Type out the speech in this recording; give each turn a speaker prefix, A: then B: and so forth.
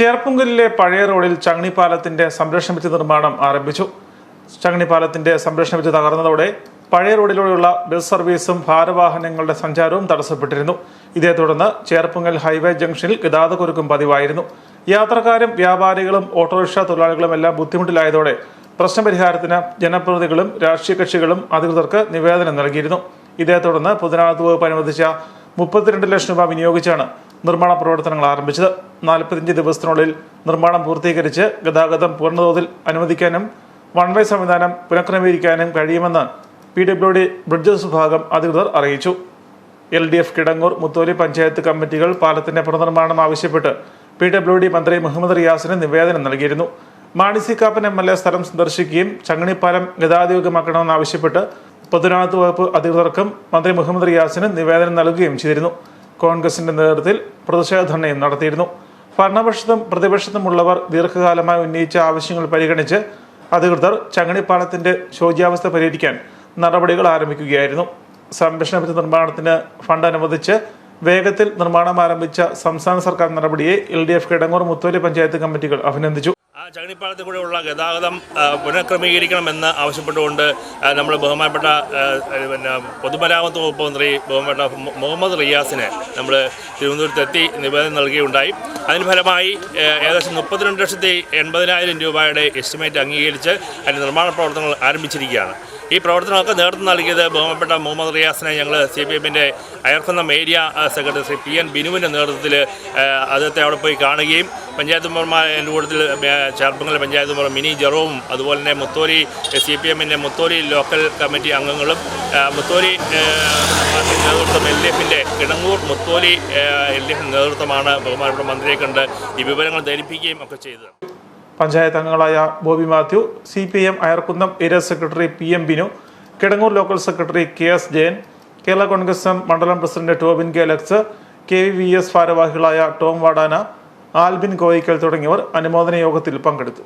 A: ചേർപ്പുങ്കലിലെ പഴയ റോഡിൽ ചങ്ങണിപ്പാലത്തിന്റെ സംരക്ഷണ വെച്ച് നിർമ്മാണം ആരംഭിച്ചു. ചങ്ങണിപ്പാലത്തിന്റെ സംരക്ഷണ വെച്ച് തകർന്നതോടെ പഴയ റോഡിലൂടെയുള്ള ബസ് സർവീസും ഭാരവാഹനങ്ങളുടെ സഞ്ചാരവും തടസ്സപ്പെട്ടിരുന്നു. ഇതേ തുടർന്ന് ചേർപ്പുങ്കൽ ഹൈവേ ജംഗ്ഷനിൽ ഗതാഗതക്കുരുക്കും പതിവായിരുന്നു. യാത്രക്കാരും വ്യാപാരികളും ഓട്ടോറിക്ഷ തൊഴിലാളികളും എല്ലാം ബുദ്ധിമുട്ടിലായതോടെ പ്രശ്നപരിഹാരത്തിന് ജനപ്രതിനിധികളും രാഷ്ട്രീയ കക്ഷികളും അധികൃതർക്ക് നിവേദനം നൽകിയിരുന്നു. ഇതേ തുടർന്ന് പൊതുജനാമത്ത് വകുപ്പ് അനുവദിച്ച മുപ്പത്തിരണ്ട് ലക്ഷം രൂപ വിനിയോഗിച്ചാണ് നിർമ്മാണ പ്രവർത്തനങ്ങൾ ആരംഭിച്ചത്. നാൽപ്പത്തിയഞ്ച് ദിവസത്തിനുള്ളിൽ നിർമ്മാണം പൂർത്തീകരിച്ച് ഗതാഗതം പൂർണതോതിൽ അനുവദിക്കാനും വൺവേ സംവിധാനം പുനഃക്രമീകരിക്കാനും കഴിയുമെന്ന് പി ഡബ്ല്യു ഡി ബ്രിഡ്ജസ് വിഭാഗം അധികൃതർ അറിയിച്ചു. L D F Kidangoor Mutholi panchayat കമ്മിറ്റികൾ പാലത്തിന്റെ പുനർനിർമ്മാണം ആവശ്യപ്പെട്ട് പി ഡബ്ല്യു ഡി മന്ത്രി മുഹമ്മദ് റിയാസിന് നിവേദനം നൽകിയിരുന്നു. മാണിസിക്കാപ്പൻ എം എൽ എ സ്ഥലം സന്ദർശിക്കുകയും ചങ്ങണിപ്പാലം ഗതാഗതയോഗ്യമാക്കണമെന്നാവശ്യപ്പെട്ട് പൊതുജനാമത്ത് വകുപ്പ് അധികൃതർക്കും മന്ത്രി മുഹമ്മദ് റിയാസിന് നിവേദനം നൽകുകയും ചെയ്തിരുന്നു. കോൺഗ്രസിന്റെ നേതൃത്വത്തിൽ പ്രതിഷേധ ധർണയും നടത്തിയിരുന്നു. ഭരണപക്ഷത്തും പ്രതിപക്ഷത്തുമുള്ളവർ ദീർഘകാലമായി ഉന്നയിച്ച ആവശ്യങ്ങൾ പരിഗണിച്ച് അധികൃതർ ചങ്ങണിപ്പാലത്തിന്റെ ശോച്യാവസ്ഥ പരിഹരിക്കാൻ നടപടികൾ ആരംഭിക്കുകയായിരുന്നു. സംരക്ഷണ ഭിത്തി നിർമ്മാണത്തിന് ഫണ്ട് അനുവദിച്ച് വേഗത്തിൽ നിർമ്മാണം ആരംഭിച്ച സംസ്ഥാന സർക്കാർ നടപടിയെ L D F Kidangoor Mutholi panchayat കമ്മിറ്റികൾ അഭിനന്ദിച്ചു.
B: ആ കൂടെ കൂടെയുള്ള ഗതാഗതം പുനഃക്രമീകരിക്കണമെന്ന് ആവശ്യപ്പെട്ടുകൊണ്ട് നമ്മൾ ബഹുമാനപ്പെട്ട പിന്നെ പൊതുമരാമത്ത് വകുപ്പ് മന്ത്രി ബഹുമാനപ്പെട്ട മുഹമ്മദ് റിയാസിനെ നമ്മൾ തിരുവനന്തപുരത്തെത്തി നിവേദനം നൽകുകയുണ്ടായി അതിന് ഫലമായി ഏകദേശം മുപ്പത്തിരണ്ട് ലക്ഷത്തി എൺപതിനായിരം രൂപയുടെ എസ്റ്റിമേറ്റ് അംഗീകരിച്ച് അതിന്റെ നിർമ്മാണ പ്രവർത്തനങ്ങൾ ആരംഭിച്ചിരിക്കുകയാണ്. ഈ പ്രവർത്തനങ്ങൾക്ക് നേതൃത്വം നൽകിയത് ബഹുമാനപ്പെട്ട മുഹമ്മദ് റിയാസിനെ ഞങ്ങൾ സി പി എമ്മിന്റെ Ayarkunnam area secretary Shri P N ബിനുവിന്റെ നേതൃത്വത്തിൽ അദ്ദേഹത്തെ അവിടെ പോയി കാണുകയും പഞ്ചായത്ത് മെമ്പർമാരുടെ കൂട്ടത്തിൽ ചേർപ്പങ്കൽ പഞ്ചായത്ത് മെമ്പർ മിനി ജെറോവും അതുപോലെ തന്നെ മുത്തോലി സി പി എമ്മിന്റെ മുത്തോലി ലോക്കൽ കമ്മിറ്റി അംഗങ്ങളും മുത്തോലി നേതൃത്വം എൽ ഡി എഫിന്റെ കിടങ്ങൂർ മുത്തോലി എൽ ഡി എഫിന്റെ നേതൃത്വമാണ് ബഹുമാനപ്പെട്ട മന്ത്രിയെ കണ്ട് ഈ വിവരങ്ങൾ ധരിപ്പിക്കുകയും ഒക്കെ ചെയ്തത്.
A: പഞ്ചായത്ത് അംഗങ്ങളായ Bobby Mathew C P M Ayarkunnam area secretary P M Binu Kidangoor local secretary K S Jayan Kerala Congress M mandalam president Tobin K Alex K V S ഭാരവാഹികളായ ടോം വാടാന ആൽബിൻ കോയിക്കൽ തുടങ്ങിയവർ അനുമോദന യോഗത്തിൽ പങ്കെടുത്തു.